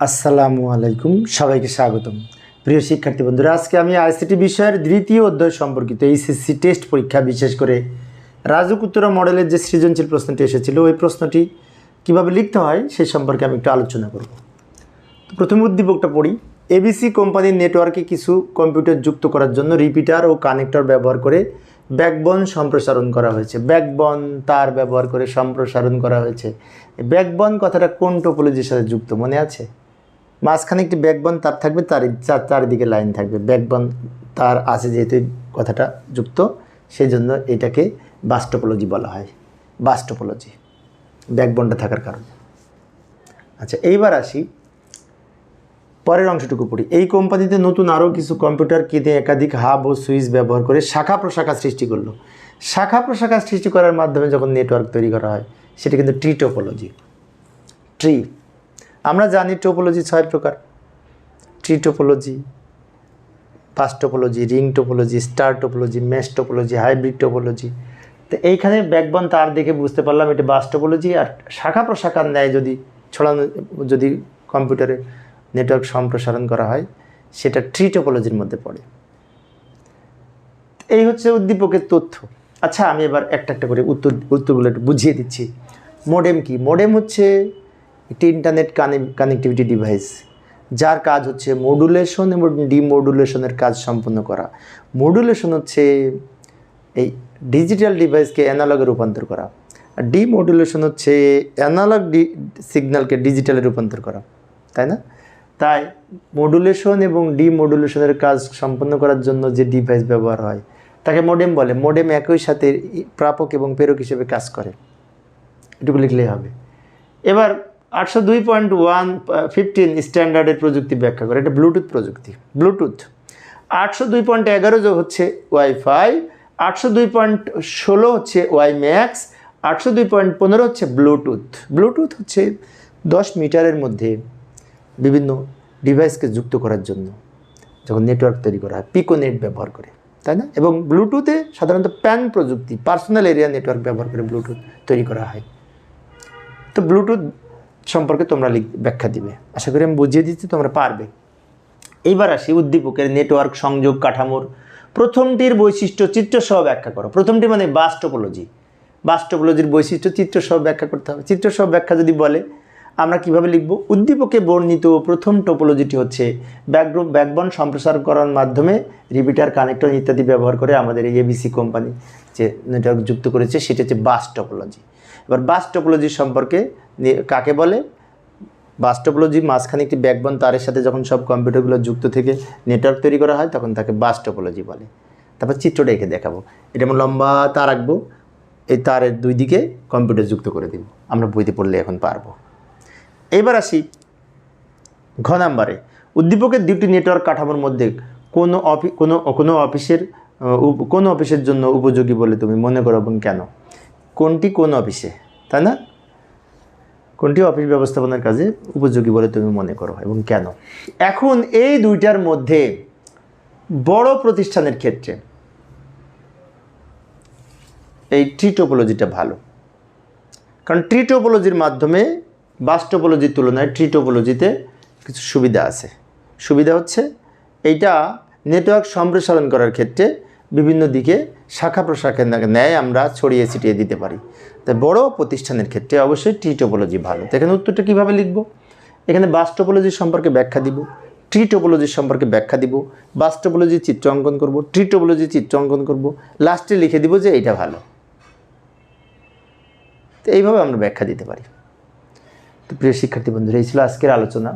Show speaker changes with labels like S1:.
S1: আসসালামু আলাইকুম, সবাইকে স্বাগতম। প্রিয় শিক্ষার্থী বন্ধুরা, আজকে আমি আইসিটি বিষয়ের দ্বিতীয় অধ্যায় সম্পর্কিত এইচএসসি টেস্ট পরীক্ষা বিশেষ করে রাজুক উত্তরা মডেলের যে সৃজনশীল প্রশ্নটি এসেছিল, ওই প্রশ্নটি কীভাবে লিখতে হয় সেই সম্পর্কে আমি একটু আলোচনা করব। তো প্রথম উদ্দীপকটা পড়ি। এবিসি কোম্পানির নেটওয়ার্কে কিছু কম্পিউটার যুক্ত করার জন্য রিপিটার ও কানেক্টর ব্যবহার করে ব্যাকবন সম্প্রসারণ করা হয়েছে। ব্যাকবন তার ব্যবহার করে সম্প্রসারণ করা হয়েছে। ব্যাকবন কথাটা কোন টোপোলজির সাথে যুক্ত মনে আছে? মাঝখানে একটি ব্যাকবন তার থাকবে, তার চার চারিদিকে লাইন থাকবে। ব্যাকবন তার আছে যেহেতু কথাটা যুক্ত সেই জন্য এটাকে বাস্টোপোলজি বলা হয়। বাস্টোপোলজি ব্যাকবনটা থাকার কারণে। আচ্ছা এইবার আসি, পরের অংশটুকু পড়ি। এই কোম্পানিতে নতুন আরও কিছু কম্পিউটার কিনে একাধিক হাব ও সুইচ ব্যবহার করে শাখা প্রশাখা সৃষ্টি করল। শাখা প্রশাখা সৃষ্টি করার মাধ্যমে যখন নেটওয়ার্ক তৈরি করা হয়, সেটা কিন্তু ট্রি টোপোলজি ট্রি আমরা জানি টোপোলজি ছয় প্রকার। Tree topology bus topology ring topology star topology mesh topology hybrid topology তো এইখানে ব্যাকবন তার দেখে বুঝতে পারলাম, এটা বাস টোপোলজি আর শাখা প্রশাখার ন্যায় যদি ছড়ানো, যদি কম্পিউটারে নেটওয়ার্ক সম্প্রসারণ করা হয়, সেটা ট্রি টোপোলজির মধ্যে পড়ে। এই হচ্ছে উদ্দীপকের তথ্য। আচ্ছা আমি এবার একটা একটা করে উত্তর, উত্তরগুলো একটু বুঝিয়ে দিচ্ছি। মোডেম কি? মোডেম হচ্ছে একটি ইন্টারনেট কানেক্টিভিটি ডিভাইস যার কাজ হচ্ছে মডুলেশন এবং ডিমডুলেশনের কাজ সম্পন্ন করা। মডুলেশন হচ্ছে এই ডিজিটাল ডিভাইসকে অ্যানালগে রূপান্তর করা। আর ডিমডুলেশন হচ্ছে অ্যানালগ ডি সিগন্যালকে ডিজিটালে রূপান্তর করা, তাই না? তাই মডুলেশন এবং ডিমডুলেশনের কাজ সম্পন্ন করার জন্য যে ডিভাইস ব্যবহার হয়, তাকে মোডেম বলে। মোডেম একই সাথে প্রাপক এবং প্রেরক হিসেবে কাজ করে। এটুকু লিখলেই হবে। এবার আটশো দুই পয়েন্ট ওয়ান ফিফটিন স্ট্যান্ডার্ডের প্রযুক্তি ব্যাখ্যা করে। এটা ব্লুটুথ প্রযুক্তি ব্লুটুথ আটশো দুই পয়েন্ট এগারো যে হচ্ছে ওয়াইফাই আটশো দুই পয়েন্ট ষোলো হচ্ছে ওয়াই ম্যাক্স আটশো দুই পয়েন্ট পনেরো হচ্ছে ব্লুটুথ ব্লুটুথ হচ্ছে দশ মিটারের মধ্যে বিভিন্ন ডিভাইসকে যুক্ত করার জন্য, যখন নেটওয়ার্ক তৈরি করা হয় পিকো নেট ব্যবহার করে, তাই না? এবং ব্লুটুথে সাধারণত প্যান প্রযুক্তি পার্সোনাল এরিয়া নেটওয়ার্ক ব্যবহার করে ব্লুটুথ তৈরি করা হয়। তো ব্লুটুথ সম্পর্কে তোমরা লিখ, ব্যাখ্যা দিবে। আশা করি আমি বুঝিয়ে দিচ্ছি, তোমরা পারবে। এইবার আসি উদ্দীপকের নেটওয়ার্ক সংযোগ কাঠামোর প্রথমটির বৈশিষ্ট্য চিত্র সহ ব্যাখ্যা করো। প্রথমটি মানে বাস্টোপোলজি বাস্টোপোলজির বৈশিষ্ট্য চিত্র সহ ব্যাখ্যা করতে হবে। চিত্র সহ ব্যাখ্যা যদি বলে, আমরা কীভাবে লিখব? উদ্দীপকে বর্ণিত প্রথম টোপোলজিটি হচ্ছে ব্যাকগ্রুপ ব্যাকবন সম্প্রসার করার মাধ্যমে রিপিটার কানেক্টর ইত্যাদি ব্যবহার করে আমাদের এই এবিসি কোম্পানি যে নেটওয়ার্ক যুক্ত করেছে, সেটা হচ্ছে বাস টোপোলজি এবার বাস টোপোলজি সম্পর্কে কাকে বলে? বাস টোপোলজি মাঝখানে একটি ব্যাকবন তারের সাথে যখন সব কম্পিউটারগুলো যুক্ত থেকে নেটওয়ার্ক তৈরি করা হয়, তখন তাকে বাস টোপোলজি বলে। তারপর চিত্রটা এঁকে দেখাবো। এটা আমরা লম্বা তার আঁকবো। এই তারের দুই দিকে কম্পিউটার যুক্ত করে দিব। আমরা বইতে পড়লে এখন পারব। এবার আসি ঘ নাম্বারে। উদ্দীপকের দুটি নেটওয়ার্ক কাঠামোর মধ্যে কোনো অফি কোনো কোনো অফিসের কোন অফিসের জন্য উপযোগী বলে তুমি মনে করো এবং কেন? কোনটি কোন অফিসে? তাই না? কোনটি অফিস ব্যবস্থাপনার কাজে উপযোগী বলে তুমি মনে করো এবং কেন? এখন এই দুইটার মধ্যে বড় প্রতিষ্ঠানের ক্ষেত্রে এই ট্রিটোপোলজিটা ভালো। কারণ ট্রিটোপোলজির মাধ্যমে বাস্টোপোলজির তুলনায় ট্রিটোপোলজিতে কিছু সুবিধা আছে। সুবিধা হচ্ছে এইটা নেটওয়ার্ক সম্প্রসারণ করার ক্ষেত্রে বিভিন্ন দিকে শাখা প্রশাখার ন্যায় আমরা ছড়িয়ে ছিটিয়ে দিতে পারি। তাই বড় প্রতিষ্ঠানের ক্ষেত্রে অবশ্যই ট্রিটোপোলজি ভালো। তো এখানে উত্তরটা কীভাবে লিখব? এখানে বাস্টোপোলজি সম্পর্কে ব্যাখ্যা দিব ট্রিটোপোলজির সম্পর্কে ব্যাখ্যা দিব বাস্টোপোলজির চিত্র অঙ্কন করব ট্রিটোপোলজির চিত্র অঙ্কন করব, লাস্টে লিখে দিব যে এইটা ভালো। তো এইভাবে আমরা ব্যাখ্যা দিতে পারি। তো প্রিয় শিক্ষার্থী বন্ধুরা, এই ছিল আজকের আলোচনা।